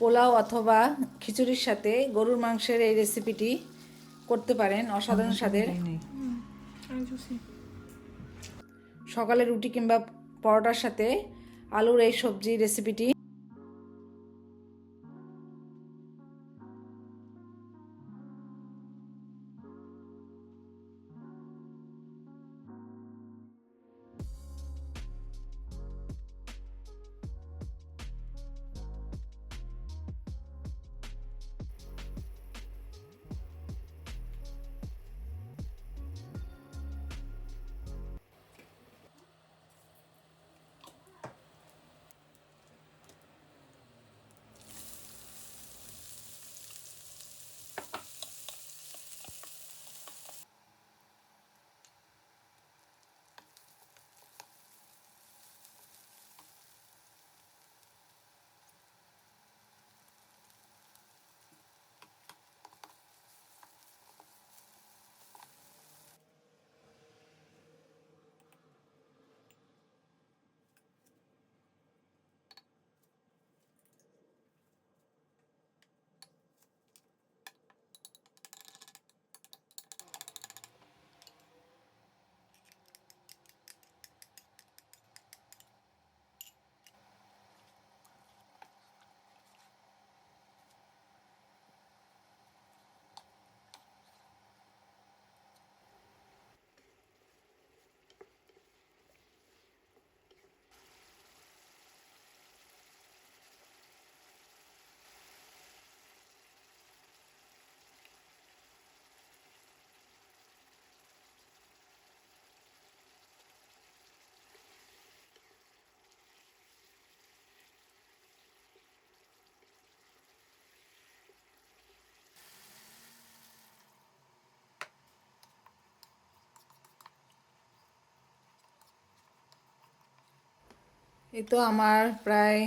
পোলাও অথবা খিচুড়ির সাথে গরুর মাংসের এই রেসিপিটি করতে পারেন অসাধারণ স্বাদের। সকালে রুটি কিংবা পরোটার সাথে আলুর এই সবজি রেসিপিটি এই তো আমার প্রায়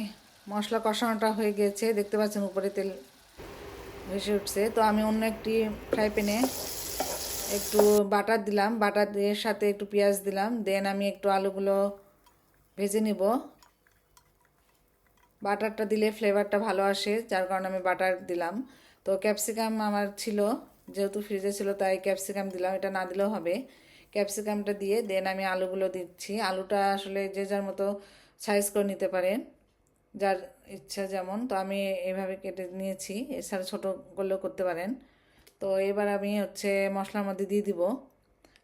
মশলা কষানোটা হয়ে গেছে। দেখতে পাচ্ছেন উপরে তেল ভেসে উঠছে। তো আমি অন্য একটি ফ্রাই প্যানে একটু বাটার দিলাম। বাটার এর সাথে একটু পেঁয়াজ দিলাম। দেন আমি একটু আলুগুলো ভেজে নিব। বাটারটা দিলে ফ্লেভারটা ভালো আসে, যার কারণে আমি বাটার দিলাম। তো ক্যাপসিকাম আমার ছিল, যেহেতু ফ্রিজে ছিল, তাই ক্যাপসিকাম দিলাম। এটা না দিলেও হবে। ক্যাপসিকামটা দিয়ে দেন আমি আলুগুলো দিচ্ছি। আলুটা আসলে যে যার মতো সাইজ করে নিতে পারেন, যার ইচ্ছা যেমন। তো আমি এভাবে কেটে নিয়েছি, এছাড়া ছোটো করলেও করতে পারেন। তো এবার আমি হচ্ছে মশলার মধ্যে দিয়ে দিব।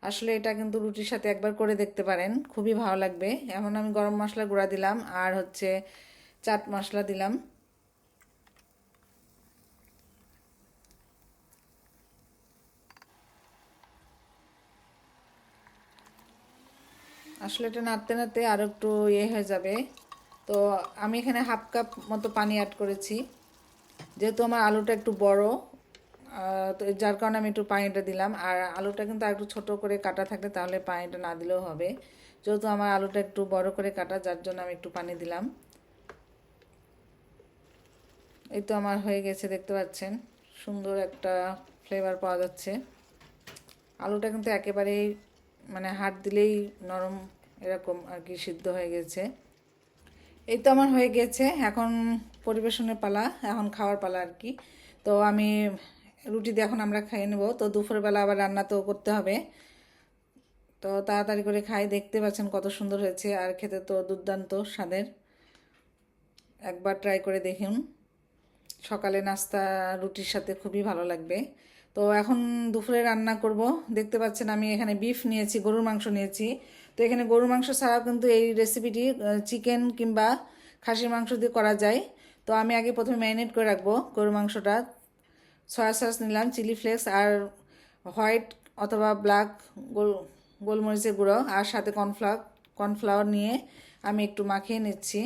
আসলে এটা কিন্তু রুটির সাথে একবার করে দেখতে পারেন, খুবই ভালো লাগবে। এমন আমি গরম মশলা গুঁড়া দিলাম, আর হচ্ছে চাট মশলা দিলাম। আসলে এটা নাড়তে নাড়তে আরও একটু ইয়ে হয়ে যাবে। তো আমি এখানে হাফ কাপ মতো পানি অ্যাড করেছি। যেহেতু আমার আলুটা একটু বড় তো যার কারণে আমি একটু পানিটা দিলাম। আর আলুটা কিন্তু আর একটু ছোটো করে কাটা থাকলে তাহলে পানিটা না দিলেও হবে। যেহেতু আমার আলুটা একটু বড় করে কাটা, যার জন্য আমি একটু পানি দিলাম। এই তো আমার হয়ে গেছে, দেখতে পাচ্ছেন। সুন্দর একটা ফ্লেভার পাওয়া যাচ্ছে। আলুটা কিন্তু একেবারেই মানে হাত দিলেই নরম এরকম আর কি সিদ্ধ হয়ে গেছে। এই তো আমার হয়ে গেছে, এখন পরিবেশনের পালা, এখন খাওয়ার পালা আর কি। তো আমি রুটি দিয়ে এখন আমরা খাইয়ে নেব। তো দুপুরবেলা আবার রান্না তো করতে হবে। তো তাড়াতাড়ি করে খাই, দেখতে পাচ্ছেন কত সুন্দর হয়েছে। আর খেতে তো দুর্দান্ত স্বাদের। একবার ট্রাই করে দেখুন। সকালে নাস্তা রুটির সাথে খুবই ভালো লাগবে। তো এখন দুপুরে রান্না করব। দেখতে পাচ্ছেন আমি এখানে বিফ নিয়েছি, গরুর মাংস নিয়েছি। তো এখানে গরুর মাংস ছাড়াও কিন্তু এই রেসিপিটি চিকেন কিংবা খাসির মাংস দিয়ে করা যায়। তো আমি আগে প্রথমে ম্যারিনেট করে রাখব গরুর মাংসটা। সয়া সস নিলাম চিলি ফ্লেক্স আর হোয়াইট অথবা ব্ল্যাক গোল, গোলমরিচের গুঁড়ো আর সাথে কর্নফ্লাওয়ার কর্নফ্লাওয়ার নিয়ে আমি একটু মাখিয়ে নিচ্ছি।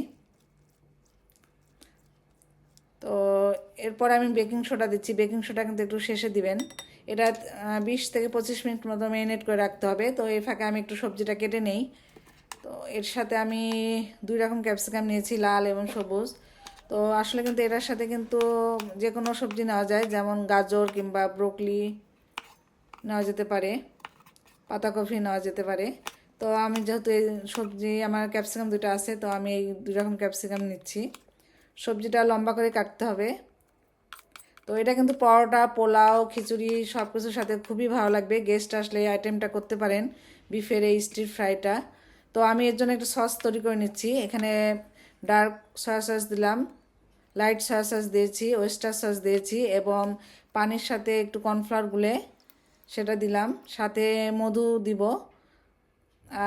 তো এরপর আমি বেকিং সোডা দিচ্ছি। বেকিং সোডা কিন্তু একটু শেষে দিবেন। এটা বিশ থেকে পঁচিশ মিনিট মতো ম্যারিনেট করে রাখতে হবে। তো এই ফাঁকে আমি একটু সবজিটা কেটে নেই। তো এর সাথে আমি দুই রকম ক্যাপসিকাম নিয়েছি, লাল এবং সবুজ। তো আসলে কিন্তু এটার সাথে কিন্তু যে কোনো সবজি নেওয়া যায়। যেমন গাজর কিংবা ব্রোকলি নেওয়া যেতে পারে। পাতাকপি নেওয়া যেতে পারে। তো আমি যেহেতু এই সবজি, আমার ক্যাপসিকাম দুটো আছে, তো আমি এই দুই রকম ক্যাপসিকাম নিচ্ছি। সবজিটা লম্বা করে কাটতে হবে। তো এটা কিন্তু পরোটা, পোলাও, খিচুড়ি সব কিছুর সাথে খুবই ভালো লাগবে। গেস্ট আসলে এই আইটেমটা করতে পারেন বিফের এই স্ট্রিট ফ্রাইটা তো আমি এর জন্য একটা সস তৈরি করে নিচ্ছি। এখানে ডার্ক সয়া সস দিলাম লাইট সয়া সস দিয়েছি ওয়েস্টার সস দিয়েছি এবং পানির সাথে একটু কর্নফ্লাওয়ার গুলে সেটা দিলাম। সাথে মধু দিব।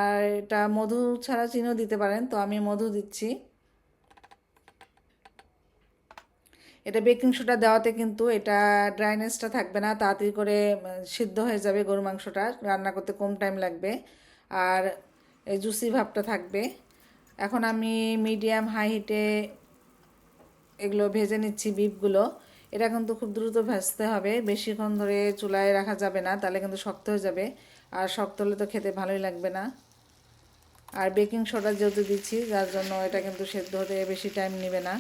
আর এটা মধু ছাড়া চিনিও দিতে পারেন। তো আমি মধু দিচ্ছি। এটা বেকিং সোডা দেওয়াতে কিন্তু এটা ড্রাইনেসটা থাকবে না, তাড়াতাড়ি করে সিদ্ধ হয়ে যাবে গরু মাংসটা, রান্না করতে কম টাইম লাগবে। আর এই জুসি ভাবটা থাকবে। এখন আমি মিডিয়াম হাই হিটে এগুলো ভেজে নিচ্ছি বিফগুলো এটা কিন্তু খুব দ্রুত ভাজতে হবে, বেশিক্ষণ ধরে চুলায় রাখা যাবে না, তাহলে কিন্তু শক্ত হয়ে যাবে। আর শক্ত হলে তো খেতে ভালোই লাগবে না। আর বেকিং সোডা যেহেতু দিচ্ছি, যার জন্য এটা কিন্তু সেদ্ধ হতে বেশি টাইম নেবে না।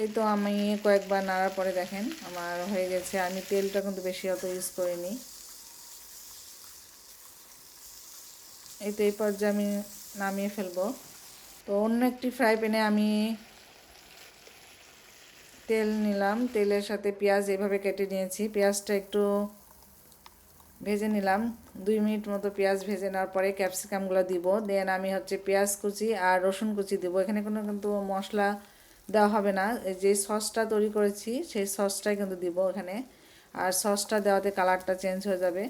এই তো আমি কয়েকবার নাড়ার পরে দেখেন আমার হয়ে গেছে। আমি তেলটা কিন্তু বেশি অত ইউজ করিনি। এই তো এই পর্যায়ে আমি নামিয়ে ফেলব। তো অন্য একটি ফ্রাই প্যানে আমি তেল নিলাম। তেলের সাথে পেঁয়াজ এভাবে কেটে নিয়েছি। পেঁয়াজটা একটু ভেজে নিলাম। দুই মিনিট মতো পেঁয়াজ ভেজে নেওয়ার পরে ক্যাপসিকামগুলো দিব। দেন আমি হচ্ছে পেঁয়াজ কুচি আর রসুন কুচি দিব। এখানে কোনো কিন্তু মশলা দেওয়া হবে না। যে সসটা তৈরি করেছি, সেই সসটাই কিন্তু দিব এখানে আর সসটা দেওয়াতে কালারটা চেঞ্জ হয়ে যাবে।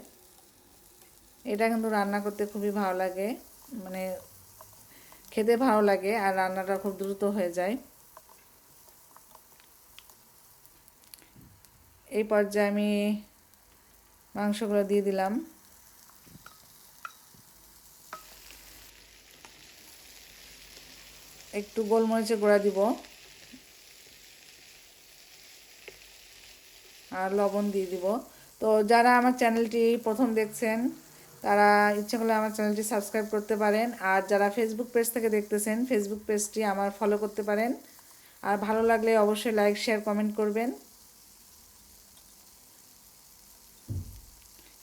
এটা কিন্তু রান্না করতে খুবই ভালো লাগে। মানে খেতে ভালো লাগে আর রান্নাটা খুব দ্রুত হয়ে যায়। এই পর্যায়ে আমি মাংসগুলো দিয়ে দিলাম। একটু গোলমরিচের গুঁড়া দিব। আর লবণ দিয়ে দিব। তো যারা আমার চ্যানেলটি প্রথম দেখছেন, তারা ইচ্ছে করলে আমার চ্যানেলটি সাবস্ক্রাইব করতে পারেন। আর যারা ফেসবুক পেজ থেকে দেখতেছেন ফেসবুক পেজটি আমার ফলো করতে পারেন। আর ভালো লাগলে অবশ্যই লাইক শেয়ার কমেন্ট করবেন।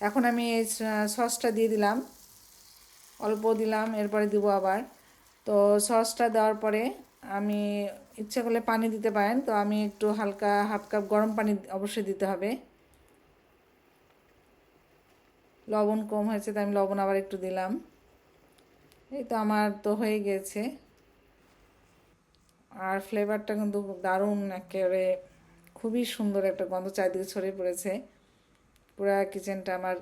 এখন আমি এই সসটা দিয়ে দিলাম। অল্প দিলাম, এরপরে দিব আবার। তো সসটা দেওয়ার পরে আমি ইচ্ছে করলে পানি দিতে পারেন। তো আমি একটু হালকা হাফ কাপ গরম পানি অবশ্যই দিতে হবে। লবণ কম হয়েছে, তাই আমি লবণ আবার একটু দিলাম। এই তো আমার তো হয়ে গেছে। আর ফ্লেভারটা কিন্তু দারুণ, একেবারে খুবই সুন্দর একটা গন্ধ চারিদিকে ছড়িয়ে পড়েছে। পুরা কিচেনটা আমার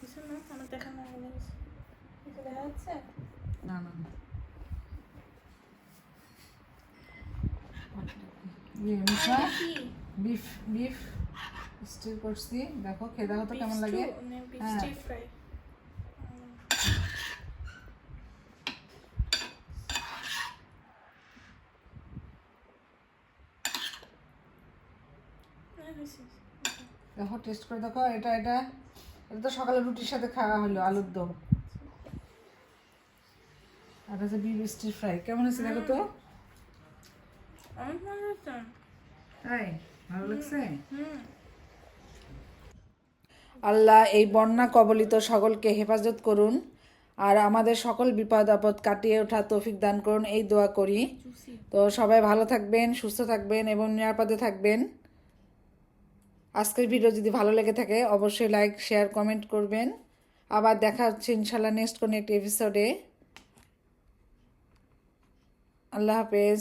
কিছু না আমার দেখা না কিছু দেখা যাচ্ছে? না না ইয়ে মিশা কি? বিফ বিফ স্টির করছি। দেখো খেয়ে দেখো তো কেমন লাগে? হ্যাঁ। দেখো টেস্ট করে দেখো এটা এটা। এটা তো সকালে রুটির সাথে খাওয়া হলো, আলুর দম। আর হচ্ছে বিফ স্টির ফ্রাই। কেমন হয়েছে দেখো তো? তাই? আল্লাহ এই বন্যা কবলিত সকলকে হেফাজত করুন আর আমাদের সকল বিপদ আপদ কাটিয়ে ওঠা তৌফিক দান করুন। এই দোয়া করি। তো সবাই ভালো থাকবেন, সুস্থ থাকবেন এবং নিরাপদে থাকবেন। আজকের ভিডিও যদি ভালো লেগে থাকে, অবশ্যই লাইক শেয়ার কমেন্ট করবেন। আবার দেখা হচ্ছে ইনশাল্লাহ নেক্সট কোনো একটি এপিসোডে আল্লাহ হাফেজ।